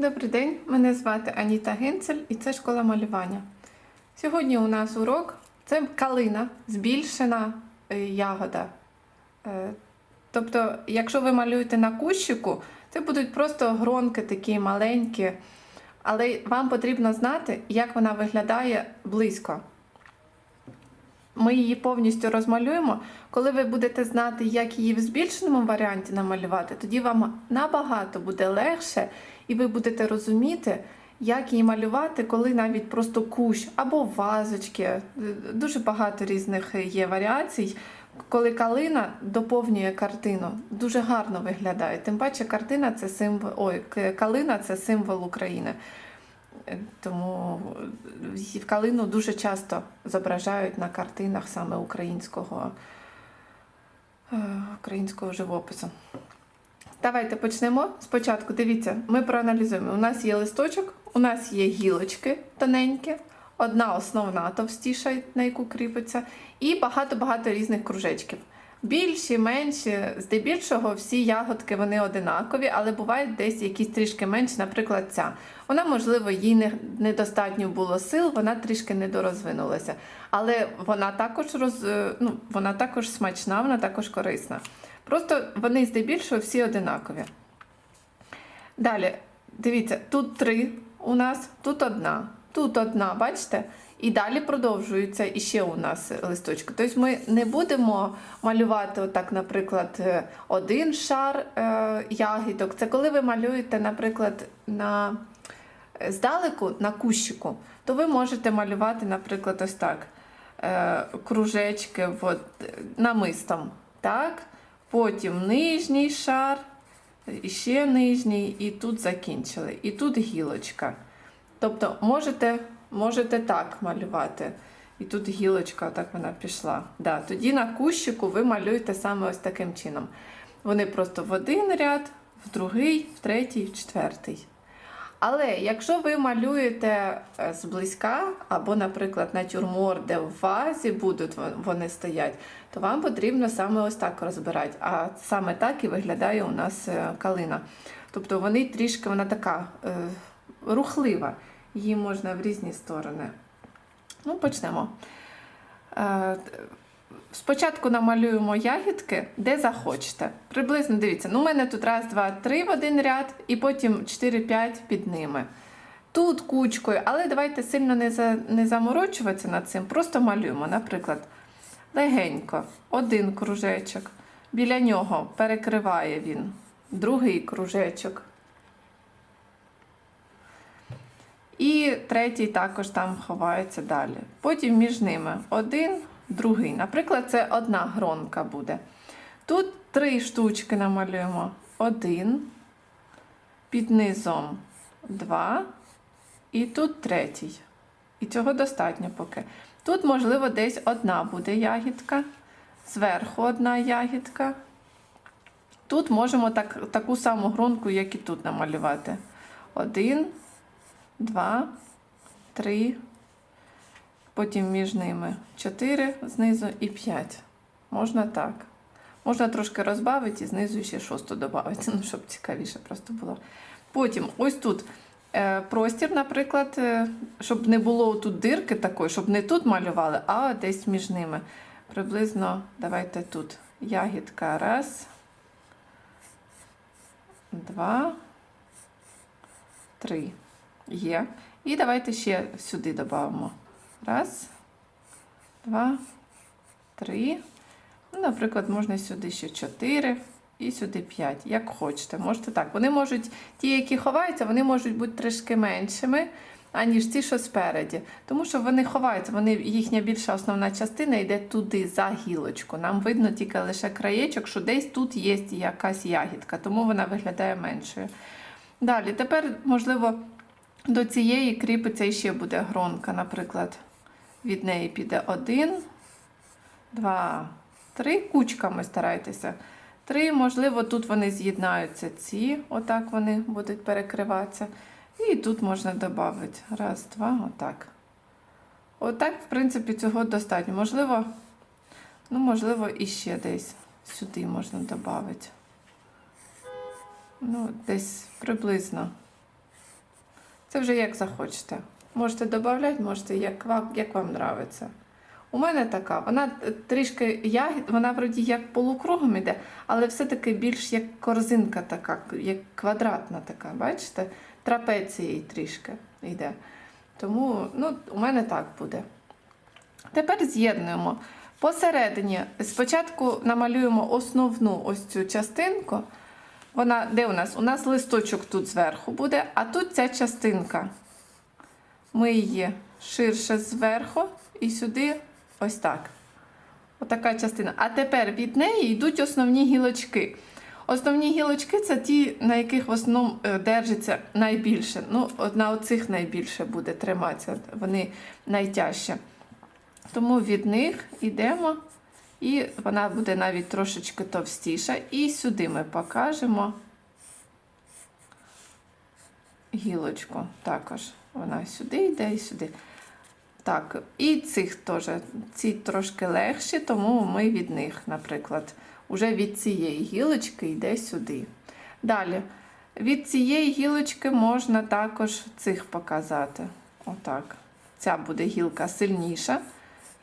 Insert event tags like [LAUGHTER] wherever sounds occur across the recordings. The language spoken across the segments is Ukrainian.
Добрий день, мене звати Аніта Генцель і це школа малювання. Сьогодні у нас урок це калина, збільшена е, ягода. Е, Тобто, якщо ви малюєте на кущику, це будуть просто гронки такі маленькі, але вам потрібно знати, як вона виглядає близько. Ми її повністю розмалюємо. Коли ви будете знати, як її в збільшеному варіанті намалювати, тоді вам набагато буде легше, і ви будете розуміти, як її малювати, коли навіть просто кущ або вазочки. Дуже багато різних є варіацій. Коли калина доповнює картину, дуже гарно виглядає. Тим паче, картина це символ. Ой, калина це символ України. Е, Тому е, калину дуже часто зображають на картинах саме українського, е, українського живопису. Давайте почнемо. Спочатку дивіться, ми проаналізуємо. У нас є листочок, у нас є гілочки тоненькі, одна основна товстіша, на яку кріпиться, і багато-багато різних кружечків. Більші, менші, здебільшого всі ягодки вони одинакові, але бувають десь якісь трішки менші, наприклад, ця. Вона, можливо, їй не, недостатньо було сил, вона трішки недорозвинулася. Але вона також роз, е, ну, вона також смачна, вона також корисна. Просто вони здебільшого всі одинакові. Далі, дивіться, тут три у нас, тут одна, тут одна, бачите? І далі продовжуються іще у нас листочки. Тобто ми не будемо малювати, отак, наприклад, е, один шар е, ягідок. Це коли ви малюєте, наприклад, на здалеку на кущику, то ви можете малювати, наприклад, ось так. Е, кружечки от, намистом. Так? Потім нижній шар, ще нижній, і тут закінчили. І тут гілочка. Тобто можете, можете так малювати. І тут гілочка, так вона пішла. Да, тоді на кущику ви малюєте саме ось таким чином. Вони просто в один ряд, в другий, в третій, в четвертий. Але якщо ви малюєте е, зблизька, або, наприклад, натюрморт, де в вазі будуть вони стоять, то вам потрібно саме ось так розбирати. А саме так і виглядає у нас е, калина. Тобто вони трішки, вона така е, рухлива, її можна в різні сторони. Ну, почнемо. Е, Спочатку намалюємо ягідки, де захочете. Приблизно дивіться, ну у мене тут раз, два, три в один ряд, і потім 4-5 під ними. Тут кучкою, але давайте сильно не, за, не заморочуватися над цим, просто малюємо, наприклад, легенько, один кружечок. Біля нього перекриває він другий кружечок. І третій також там ховається далі. Потім між ними один, другий. Наприклад, це одна гронка буде. Тут три штучки намалюємо. Один, під низом два, і тут третій. І цього достатньо поки. Тут, можливо, десь одна буде ягідка, зверху одна ягідка. Тут можемо так, таку саму гронку, як і тут намалювати. Один, два, три, потім між ними чотири знизу і п'ять. Можна так. Можна трошки розбавити і знизу ще шосту додати, ну, щоб цікавіше просто було. Потім ось тут е, простір, наприклад, е, щоб не було тут дирки такої, щоб не тут малювали, а десь між ними. Приблизно, давайте тут ягідка. Раз, два, три. Є. І давайте ще сюди додамо. Раз, два, три. Ну, наприклад, можна сюди ще 4 і сюди 5, як хочете. Можете так. Вони можуть, ті, які ховаються, вони можуть бути трішки меншими, аніж ті, що спереді. Тому що вони ховаються, вони, їхня більша основна частина йде туди, за гілочку. Нам видно тільки лише краєчок, що десь тут є якась ягідка, тому вона виглядає меншою. Далі, тепер, можливо, до цієї кріпиться ще буде гронка, наприклад. Від неї піде один, два, три. Кучками старайтеся. Три, можливо, тут вони з'єднаються ці, отак вони будуть перекриватися. І тут можна додати. Раз, два, отак. Отак, в принципі, цього достатньо. Можливо, ну, можливо, іще десь сюди можна додати. Ну, десь приблизно. Це вже як захочете. Можете додати, можете як вам, як вам нравиться. У мене така, вона трішки ягід, вона вроді як полукругом іде, але все-таки більш як корзинка така, як квадратна така, бачите? Трапеції трішки йде. Тому ну, у мене так буде. Тепер з'єднуємо. Посередині спочатку намалюємо основну ось цю частинку. Вона де у нас? У нас листочок тут зверху буде, а тут ця частинка. Ми її ширше зверху і сюди ось так. Отака частина. А тепер від неї йдуть основні гілочки. Основні гілочки це ті, на яких в основному е, держиться найбільше. Ну, на оцих найбільше буде триматися, вони найтяжче. Тому від них йдемо, і вона буде навіть трошечки товстіша. І сюди ми покажемо гілочку. Також вона сюди йде і сюди. Так, і цих теж. Ці трошки легші, тому ми від них, наприклад, уже від цієї гілочки йде сюди. Далі, від цієї гілочки можна також цих показати. Отак. Ця буде гілка сильніша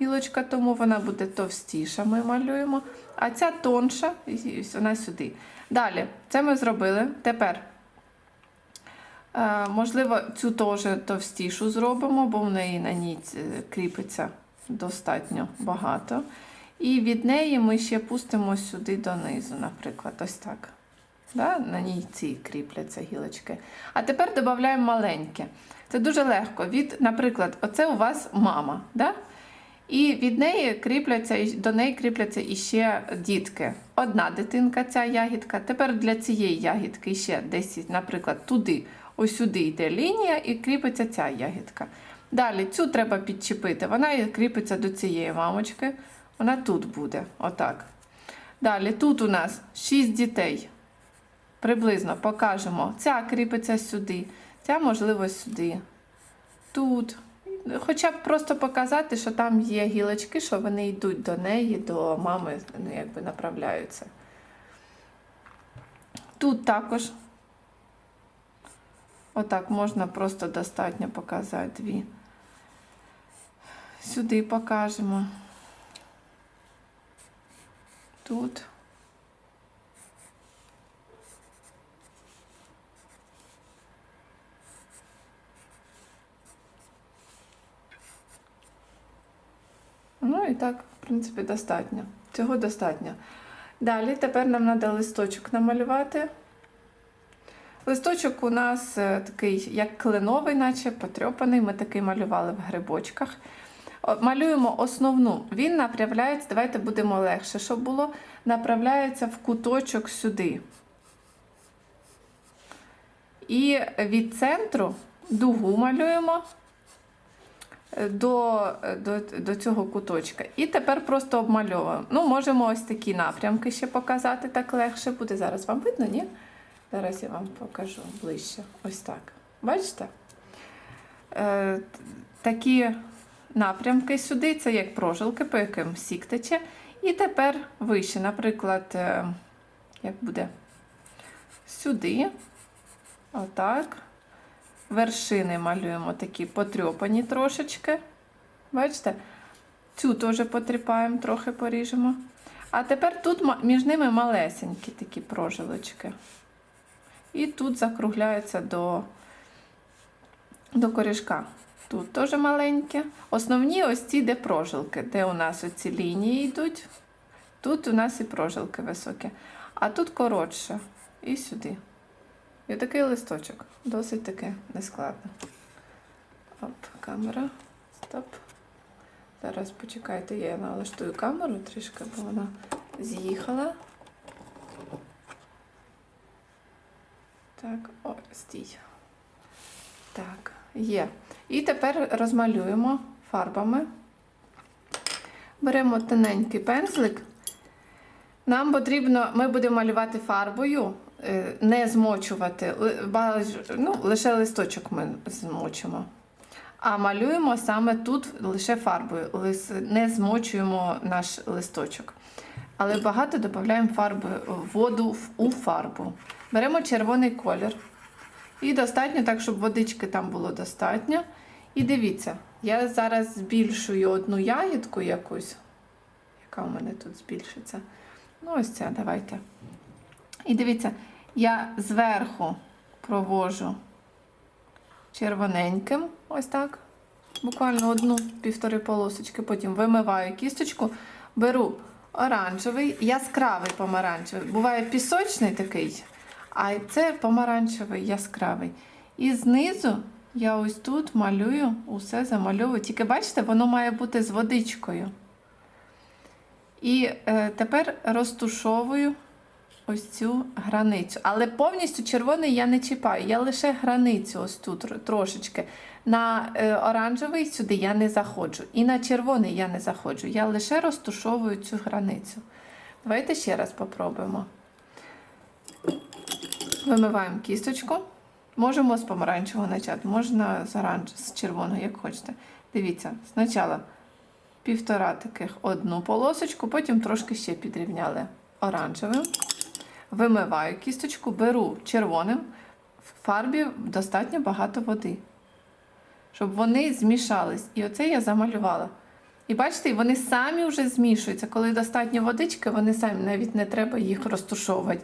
гілочка, тому вона буде товстіша, ми малюємо. А ця тонша, вона сюди. Далі, це ми зробили. Тепер, можливо, цю теж товстішу зробимо, бо в неї на ній е, кріпиться достатньо багато. І від неї ми ще пустимо сюди донизу, наприклад, ось так. Да? На ній ці кріпляться гілочки. А тепер додаємо маленьке. Це дуже легко. Від, наприклад, оце у вас мама. Да? І від неї кріпляться, до неї кріпляться іще дітки. Одна дитинка, ця ягідка. Тепер для цієї ягідки ще десь, наприклад, туди, ось сюди йде лінія і кріпиться ця ягідка. Далі цю треба підчепити. Вона кріпиться до цієї мамочки. Вона тут буде. Отак. Далі тут у нас 6 дітей. Приблизно покажемо. Ця кріпиться сюди, ця, можливо, сюди. Тут. Хоча б просто показати, що там є гілочки, що вони йдуть до неї, до мами, ну, якби направляються. Тут також. Отак можна просто достатньо показати дві. Сюди покажемо. Тут. Ну і так, в принципі, достатньо. Цього достатньо. Далі тепер нам треба листочок намалювати. Листочок у нас е, такий, як кленовий, наче потрьопаний. Ми такий малювали в грибочках. Малюємо основну. Він направляється, давайте будемо легше, щоб було, направляється в куточок сюди. І від центру дугу малюємо до, до, до цього куточка. І тепер просто обмальовуємо. Ну, можемо ось такі напрямки ще показати, так легше буде. Зараз вам видно, ні? Зараз я вам покажу ближче. Ось так. Бачите? Е, такі напрямки сюди, це як прожилки, по яким сік тече. І тепер вище, наприклад, е, як буде сюди. Отак. Вершини малюємо такі потрьопані трошечки. Бачите? Цю теж потріпаємо, трохи поріжемо. А тепер тут між ними малесенькі такі прожилочки. І тут закругляється до, до корішка. Тут теж маленьке. Основні ось ці, де прожилки, де у нас оці лінії йдуть. Тут у нас і прожилки високі. А тут коротше. І сюди. І такий листочок. Досить таки нескладно. Оп, камера. Стоп. Зараз почекайте, я налаштую камеру трішки, бо вона з'їхала. Так, о, стій. Так, є. І тепер розмалюємо фарбами. Беремо тоненький пензлик. Нам потрібно, ми будемо малювати фарбою, е, не змочувати. Ну, лише листочок ми змочимо. А малюємо саме тут лише фарбою. Не змочуємо наш листочок. Але багато додаємо фарби, воду у фарбу. Беремо червоний колір. І достатньо так, щоб водички там було достатньо. І дивіться, я зараз збільшую одну ягідку якусь. Яка у мене тут збільшиться? Ну, ось ця, давайте. І дивіться, я зверху провожу червоненьким, ось так. Буквально одну півтори полосочки, потім вимиваю кісточку, беру оранжевий, яскравий помаранчевий. Буває пісочний такий, а це помаранчевий яскравий. І знизу я ось тут малюю, усе замальовую. Тільки бачите, воно має бути з водичкою. І е, тепер розтушовую ось цю границю. Але повністю червоний я не чіпаю. Я лише границю ось тут трошечки. На е, оранжевий сюди я не заходжу. І на червоний я не заходжу. Я лише розтушовую цю границю. Давайте ще раз попробуємо. Вимиваємо кісточку. Можемо з помаранчевого почати, можна з оранж, з червоного, як хочете. Дивіться, спочатку півтора таких одну полосочку, потім трошки ще підрівняли оранжевим. Вимиваю кісточку, беру червоним. В фарбі достатньо багато води, щоб вони змішались. І оце я замалювала. І бачите, вони самі вже змішуються. Коли достатньо водички, вони самі навіть не треба їх розтушовувати.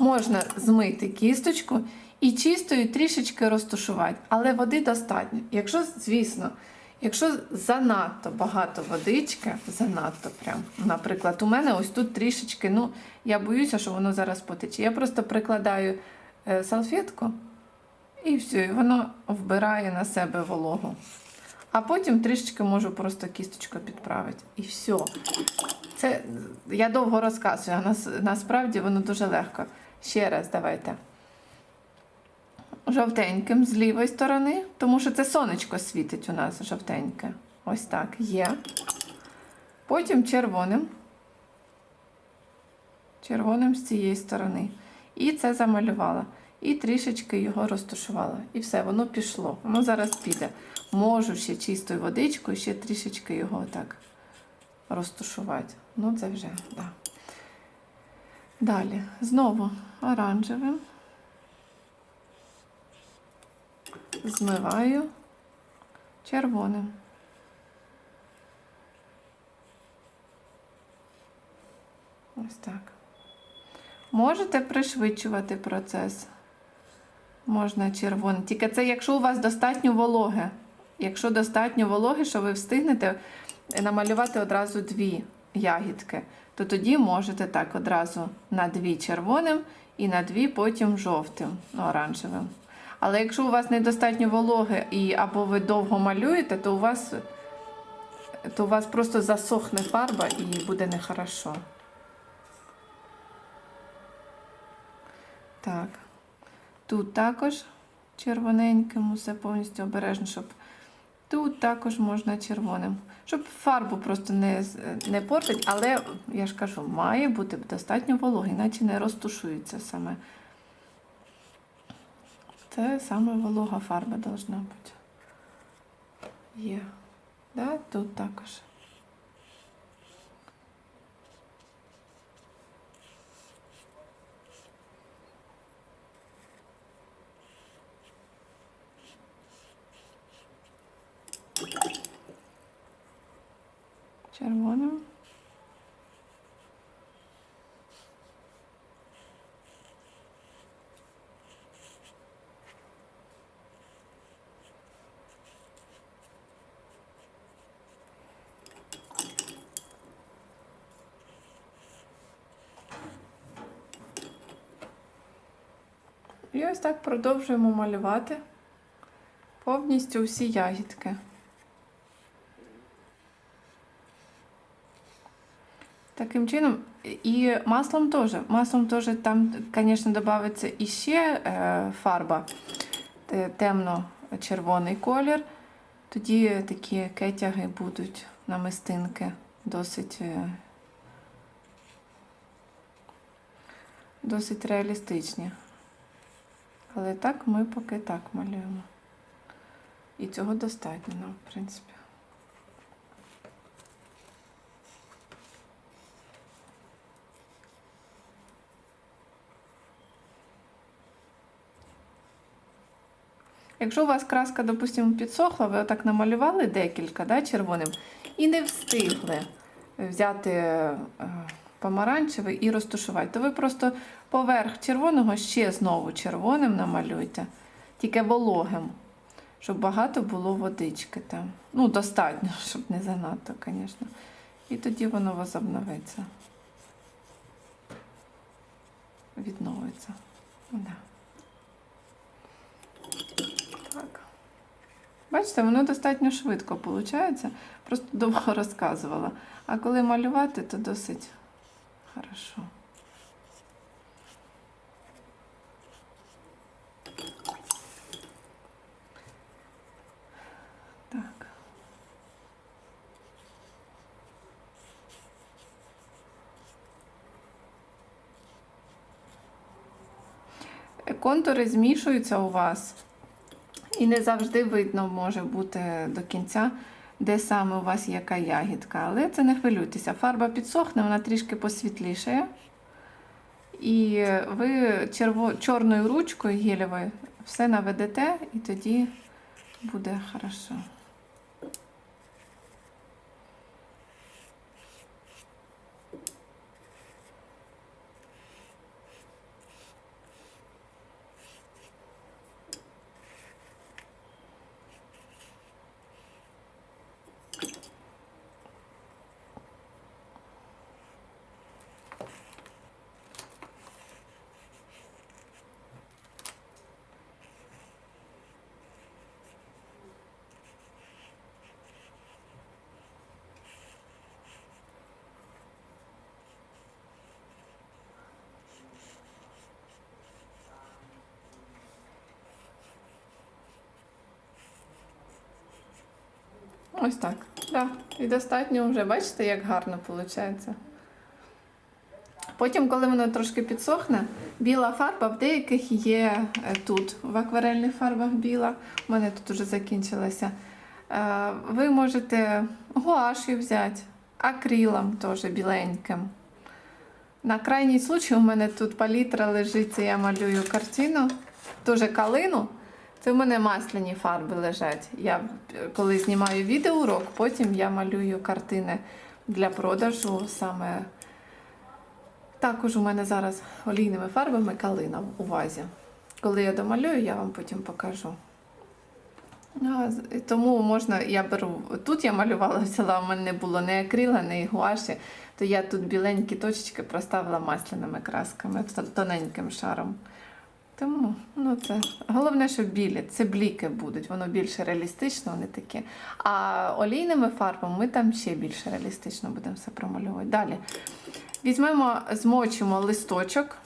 Можна змити кісточку і чистою трішечки розтушувати, але води достатньо. Якщо, звісно, якщо занадто багато водички, занадто прям, наприклад, у мене ось тут трішечки, ну, я боюся, що воно зараз потече. Я просто прикладаю е, салфетку і все, і воно вбирає на себе вологу. А потім трішечки можу просто кісточку підправити. І все. Це я довго розказую, а нас, насправді воно дуже легко. Ще раз давайте. Жовтеньким з лівої сторони, тому що це сонечко світить у нас жовтеньке. Ось так є. Потім червоним. Червоним з цієї сторони. І це замалювала. І трішечки його розташувала. І все, воно пішло. Воно зараз піде. Можу ще чистою водичкою, ще трішечки його так розташувати. Ну, це вже, так. Да. Далі. Знову оранжевим. Змиваю червоним. Ось так. Можете пришвидшувати процес. Можна червоний. Тільки це, якщо у вас достатньо вологи. Якщо достатньо вологи, що ви встигнете намалювати одразу дві ягідки, то тоді можете так одразу на дві червоним і на дві потім жовтим, ну, оранжевим. Але якщо у вас недостатньо вологи і або ви довго малюєте, то у вас, то у вас просто засохне фарба і буде нехорошо. Так. Тут також червоненьким, усе повністю обережно, щоб тут також можна червоним. Щоб фарбу просто не, не портить, але, я ж кажу, має бути достатньо вологи, іначе не розтушується саме. Це саме волога фарба должна бути. Є. Да? Тут також. Червоним. І ось так продовжуємо малювати повністю всі ягідки. Таким чином, і маслом теж. Маслом теж там, звісно, додається іще е, фарба, темно-червоний колір. Тоді такі кетяги будуть намистинки досить, е, досить реалістичні. Але так ми поки так малюємо. І цього достатньо нам, в принципі. Якщо у вас краска, допустимо, підсохла, ви отак намалювали декілька да, червоним і не встигли взяти е, помаранчевий і розтушувати, то ви просто поверх червоного ще знову червоним намалюйте, тільки вологим, щоб багато було водички там. Ну, достатньо, [LAUGHS] щоб не занадто, звісно. І тоді воно возобновиться. Відновиться. Да. Так. Бачите, воно достатньо швидко виходить. Просто довго [LAUGHS] розказувала. А коли малювати, то досить хорошо. Так. Контури змішуються у вас. І не завжди видно може бути до кінця, де саме у вас яка ягідка. Але це не хвилюйтеся. Фарба підсохне, вона трішки посвітлішає. І ви черво... чорною ручкою гелевою все наведете, і тоді буде хорошо. Ось так. Да. І достатньо вже, бачите, як гарно виходить. Потім, коли воно трошки підсохне, біла фарба в деяких є е, тут, в акварельних фарбах біла. У мене тут вже закінчилася. Е, Ви можете гуашю взяти, акрилом теж біленьким. На крайній случай у мене тут палітра лежить, я малюю картину, теж калину. Це в мене масляні фарби лежать. Я е, коли знімаю відеоурок, потім я малюю картини для продажу саме. Також у мене зараз олійними фарбами калина у вазі. Коли я домалюю, я вам потім покажу. Тому можна, я беру. Тут я малювала, [LAUGHS] взяла, у мене не було ні акрила, ні гуаші, то я тут біленькі точечки проставила масляними красками, тоненьким шаром. Тому ну це головне, що білі, це бліки будуть, воно більше реалістично, вони такі. А олійними фарбами ми там ще більше реалістично будемо все промалювати. Далі візьмемо, змочимо листочок,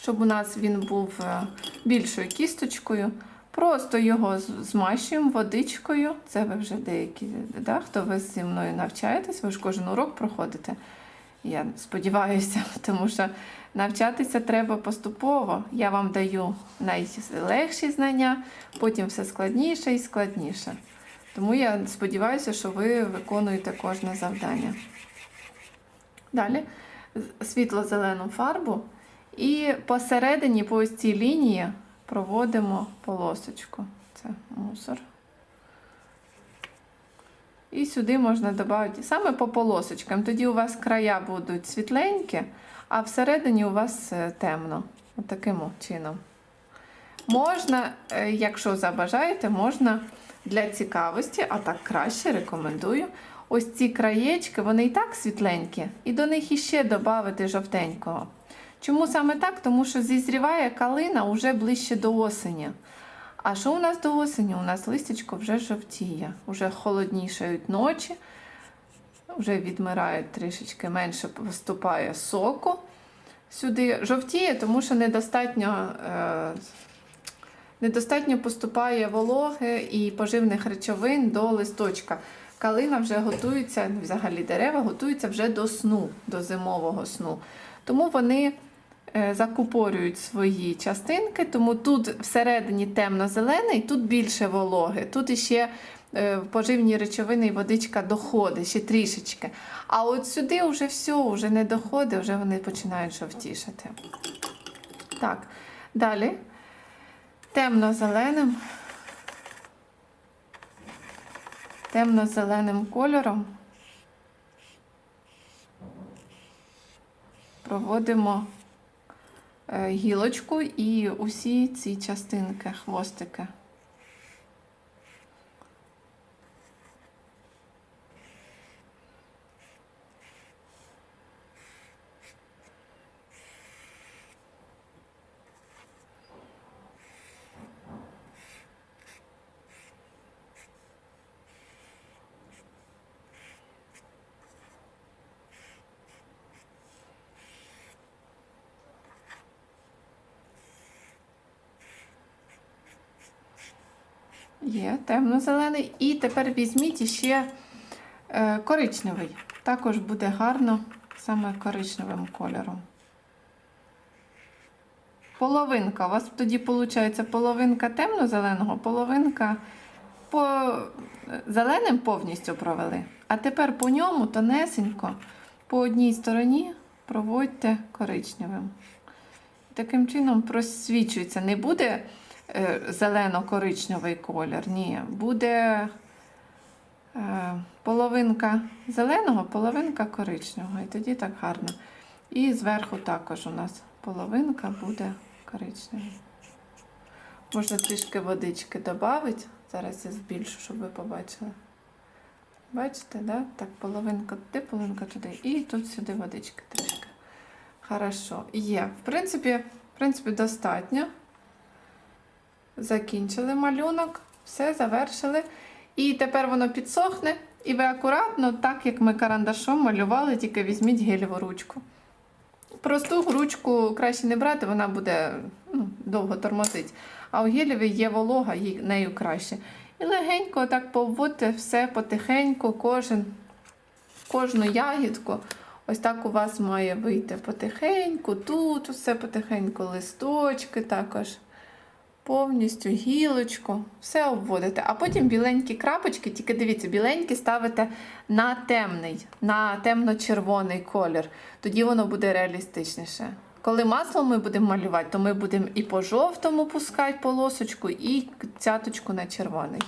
щоб у нас він був е, більшою кісточкою. Просто його змащуємо водичкою. Це ви вже деякі, да? хто ви зі мною навчаєтесь, ви ж кожен урок проходите. Я сподіваюся, [LAUGHS] тому що навчатися треба поступово. Я вам даю найлегші знання, потім все складніше і складніше. Тому я сподіваюся, що ви виконуєте кожне завдання. Далі світло-зелену фарбу і посередині по ось цій лінії проводимо полосочку. Це мусор. І сюди можна додати саме по полосочкам. Тоді у вас края будуть світленькі, а всередині у вас е, темно. От таким чином. Можна, е, якщо забажаєте, можна для цікавості, а так краще рекомендую. Ось ці краєчки, вони і так світленькі, і до них іще додати жовтенького. Чому саме так? Тому що зізріває калина вже ближче до осені. А що у нас до осені? У нас листячко вже жовтіє, вже холоднішають ночі, вже відмирають трішечки менше поступає соку. Сюди жовтіє, тому що недостатньо, е, недостатньо поступає вологи і поживних речовин до листочка. Калина вже готується, взагалі дерева готуються вже до сну, до зимового сну. Тому вони закупорюють свої частинки, тому тут всередині темно-зелений, тут більше вологи, тут іще е, поживні речовини і водичка доходить ще трішечки. А от сюди вже все, вже не доходить, вже вони починають жовтішати. Так, далі. темно-зеленим, темно-зеленим кольором проводимо е, гілочку і усі ці частинки, хвостики. Є темно-зелений. І тепер візьміть іще е, коричневий. Також буде гарно саме коричневим кольором. Половинка. У вас тоді виходить половинка темно-зеленого, половинка по зеленим повністю провели. А тепер по ньому тонесенько по одній стороні проводьте коричневим. Таким чином просвічується. Не буде зелено-коричневий колір. Ні, буде е, половинка зеленого, половинка коричневого. І тоді так гарно. І зверху також у нас половинка буде коричневою. Можна трішки водички додати. Зараз я збільшу, щоб ви побачили. Бачите, да? так, половинка туди, половинка туди. І тут сюди водички трішки. Хорошо. Є. В принципі, в принципі, достатньо. Закінчили малюнок, все, завершили. І тепер воно підсохне. І ви акуратно, так як ми карандашом малювали, тільки візьміть гелеву ручку. Просту ручку краще не брати, вона буде ну, довго тормозить. А у гелеві є волога, їй нею краще. І легенько так поводьте все потихеньку, кожен, кожну ягідку. Ось так у вас має вийти потихеньку, тут все потихеньку, листочки також. Повністю гілочку, все обводите. А потім біленькі крапочки, тільки дивіться, біленькі ставите на темний, на темно-червоний колір. Тоді воно буде реалістичніше. Коли маслом ми будемо малювати, то ми будемо і по жовтому пускати полосочку, і цяточку на червоний.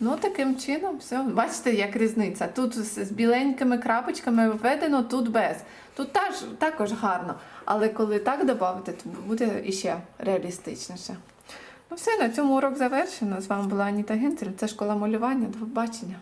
Ну, таким чином, все. Бачите, як різниця. Тут з біленькими крапочками введено, тут без. Тут також гарно. Але коли так додати, то буде іще реалістичніше. Ну все, на цьому урок завершено. З вами була Аніта Генцель. Це школа малювання. До побачення.